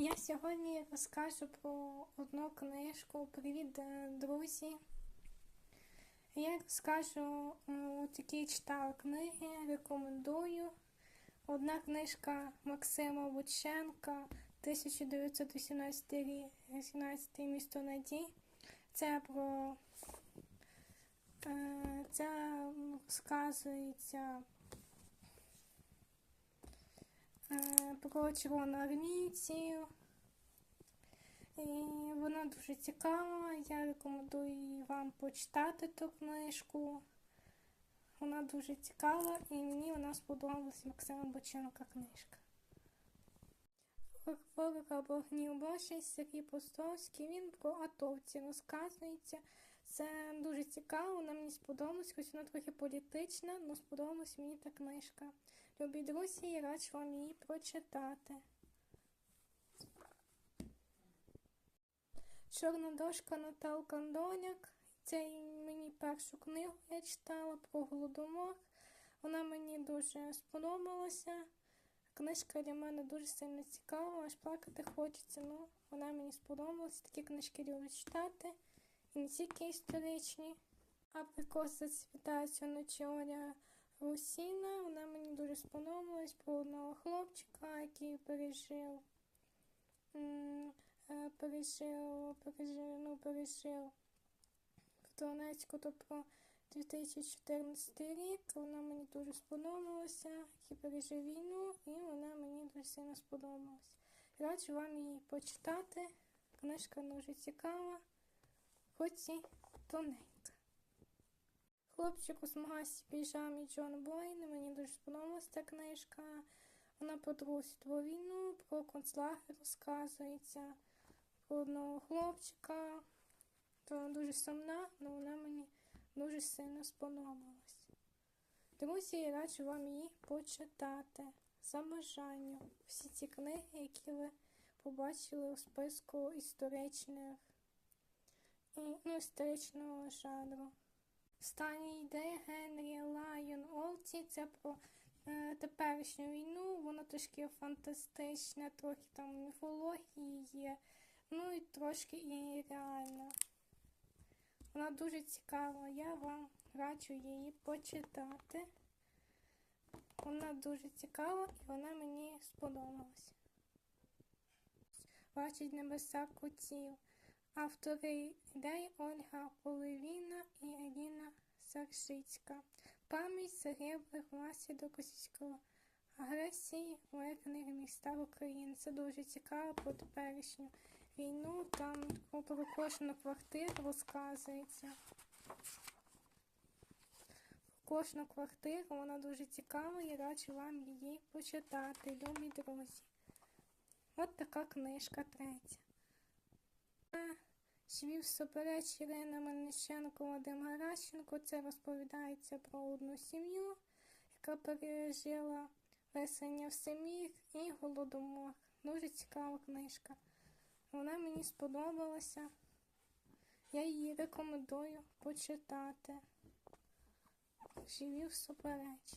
Я сьогодні розкажу про одну книжку. Привіт, е, друзі. Я розкажу е, такі читала книги, рекомендую. Одна книжка Максима Лученка 1918 рік 18 місто Надій. Це про е, це розказується е, про червоноармійців. І вона дуже цікава. Я рекомендую вам почитати ту книжку. Вона дуже цікава і мені вона сподобалась Максима Боченка книжка. Ворог або Божий Сергій Постовський. Він про атовці розказується. Це дуже цікаво, вона мені сподобалась, хоч вона трохи політична, але сподобалась мені та книжка. Любі друзі, я раджу вам її прочитати. Чорна дошка Наталка Доняк. Це мені першу книгу я читала про голодомор. Вона мені дуже сподобалася. Книжка для мене дуже сильно цікава, аж плакати хочеться. Ну, вона мені сподобалася. Такі книжки люблю читати. Не історичні. Абрикос зацвітається ночі Оля Русіна. Вона мені дуже сподобалась про одного хлопчика, який пережив. е, Пережив, пережив, ну, пережив Донецьку, то про 2014 рік. Вона мені дуже сподобалася, який пережив війну, і вона мені дуже сильно сподобалася. Раджу вам її почитати. Книжка дуже цікава, хоч і тоненька. Хлопчик у смугастій піжамі Джон Бойн. Мені дуже сподобалася ця книжка. Вона про Другу світову війну, про концлагер розказується, про одного хлопчика. То дуже сумна, але вона мені дуже сильно сподобалась. Друзі, я раджу вам її почитати за бажанням. Всі ці книги, які ви побачили у списку історичних ну, історичного жанру. Остання ідея Генрі Лайон Олті це про е, теперішню війну. Воно трошки фантастичне, трохи там міфології є, ну і трошки і реально. Вона дуже цікава, я вам раджу її почитати. Вона дуже цікава і вона мені сподобалась. Бачить небеса котів. Автори Ольга Поливіна і Еліна Саршицька. Пам'ять загиблих внаслідок російської агресії в мирних містах України. Це дуже цікаво про теперішню війну. Там про кожну квартиру розказується. Кожну квартиру вона дуже цікава і раджу вам її почитати, любі друзі. От така книжка третя. Свів супереч Ірина Мельниченко, Вадим Гаращенко. Це розповідається про одну сім'ю, яка пережила весення всемір і голодомор. Дуже цікава книжка. Вона мені сподобалася. Я її рекомендую почитати. Живів супереч.